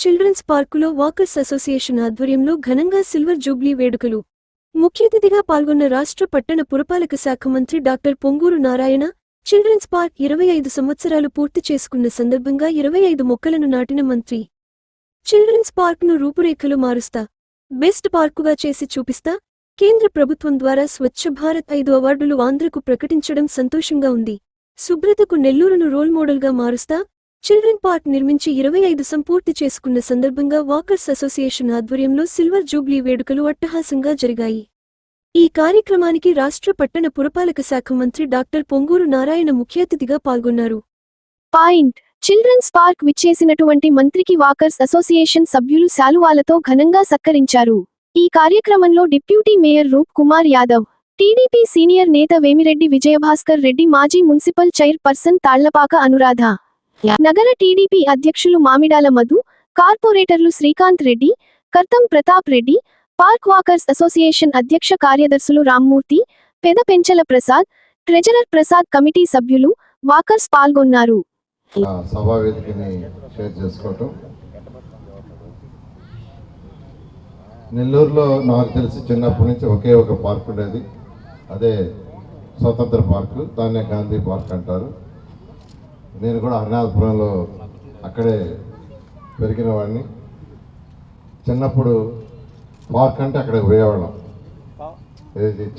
Children's పార్కులో walkers association ఆధ్వర్యంలో ఘనంగా సిల్వర్ జూబ్లీ వేడుకలు. ముఖ్య అతిథిగా పాల్గొన్న రాష్ట్ర పట్టణ పురపాలక శాఖ మంత్రి doctor Ponguru Narayana children's park ఇరవై ఐదు సంవత్సరాలు పూర్తి చేసుకున్న సందర్భంగా ఇరవై ఐదు మొక్కలను నాటిన మంత్రి. చిల్డ్రన్స్ పార్క్ను రూపురేఖలు మారుస్తా బెస్ట్ పార్కుగా చేసి చూపిస్తా కేంద్ర ప్రభుత్వం ద్వారా స్వచ్ఛ భారత్ ఐదు అవార్డులు ఆంధ్రకు ప్రకటించడం సంతోషంగా ఉంది. శుభ్రతకు నెల్లూరును రోల్ మోడల్గా మారుస్తా చిల్డ్రన్ పార్క్ నిర్మించి ఇరవై ఐదు సంపూర్తి చేసుకున్న సందర్భంగా వాకర్స్ అసోసియేషన్ ఆధ్వర్యంలో సిల్వర్ జూబ్లీ వేడుకలు అట్టహాసంగా జరిగాయి. ఈ కార్యక్రమానికి రాష్ట్ర పట్టణ పురపాలక శాఖ మంత్రి డాక్టర్ పొంగూరు నారాయణ ముఖ్య అతిథిగా పాల్గొన్నారు. పాయింట్. చిల్డ్రన్స్ పార్క్ విచ్చేసినటువంటి మంత్రికి వాకర్స్ అసోసియేషన్ సభ్యులు శాలువాలతో ఘనంగా సత్కరించారు. ఈ కార్యక్రమంలో deputy mayor Roop Kumar Yadav TDP senior నేత వేమిరెడ్డి విజయభాస్కర్ రెడ్డి మాజీ municipal chairperson Tallapaka Anuradha నగర టీడీపీ అధ్యక్షులు మామిడాల మధు కార్పొరేటర్లు Srikanth Reddy Kartham Pratap Reddy park walkers association అధ్యక్ష కార్యదర్శులు రామ్మూర్తి పెద పెంచల ప్రసాద్ ట్రెజరర్ ప్రసాద్ కమిటీ సభ్యులు వాకర్స్ పాల్గొన్నారు. నెల్లూరులో నాకు తెలిసి చిన్నప్పటి నుంచి ఒకే ఒక పార్క్ ఉండేది. అదే స్వతంత్ర పార్కు దాన్నే గాంధీ పార్క్ అంటారు. నేను కూడా హరినాథపురంలో అక్కడే పెరిగిన వాడిని. చిన్నప్పుడు పార్క్ అంటే అక్కడికి పోయేవాళ్ళం. ఏది?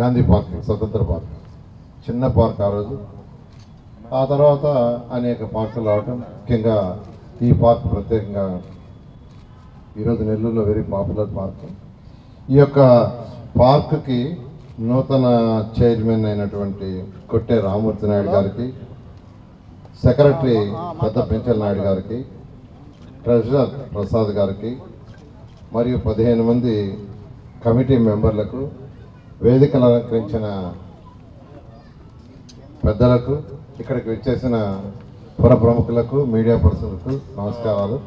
Gandhi park Swatantra park. చిన్న పార్క్ ఆ రోజు. ఆ తర్వాత అనేక పార్కులు రావటం. ముఖ్యంగా ఈ పార్క్ ప్రత్యేకంగా ఈరోజు నెల్లూరులో వెరీ పాపులర్ పార్క్. ఈ యొక్క పార్క్కి నూతన చైర్మన్ అయినటువంటి కొట్టే రామూర్తి నాయుడు గారికి సెక్రటరీ పెద్ద పెంచల్ నాయుడు గారికి ట్రెజరర్ ప్రసాద్ గారికి మరియు పదిహేను మంది కమిటీ మెంబర్లకు వేదికలు అలంకరించిన పెద్దలకు ఇక్కడికి వచ్చేసిన పుర ప్రముఖులకు మీడియా పర్సన్లకు నమస్కారాలు.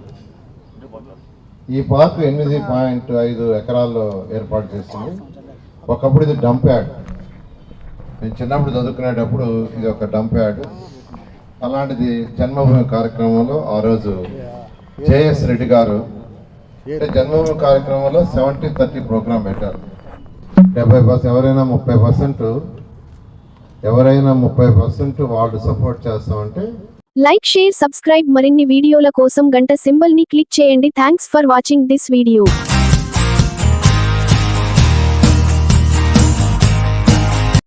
ఈ పార్క్ ఎనిమిది పాయింట్ ఐదు ఎకరాల్లో ఏర్పాటు చేసింది. ఒకప్పుడు ఇది డంప్ యాడ్ నేను చిన్నప్పుడు చదువుకునేటప్పుడు ఇది ఒక డంప్ యాడ్ అలాంటిది జన్మభూమి కార్యక్రమంలో ఆ రోజు జేఎస్ రెడ్డి గారు అంటే జన్మభూమి కార్యక్రమంలో సెవెంటీ థర్టీ ప్రోగ్రామ్ పెట్టారు. డెబ్బై పర్సెంట్ ఎవరైనా ముప్పై పర్సెంట్ ఎవరైనా ముప్పై పర్సెంట్ వాళ్ళు సపోర్ట్ చేస్తామంటే లైక్ షేర్ సబ్స్క్రైబ్ మరిన్ని వీడియోల కోసం గంట సింబల్ని క్లిక్ చేయండి. Thanks for watching this video.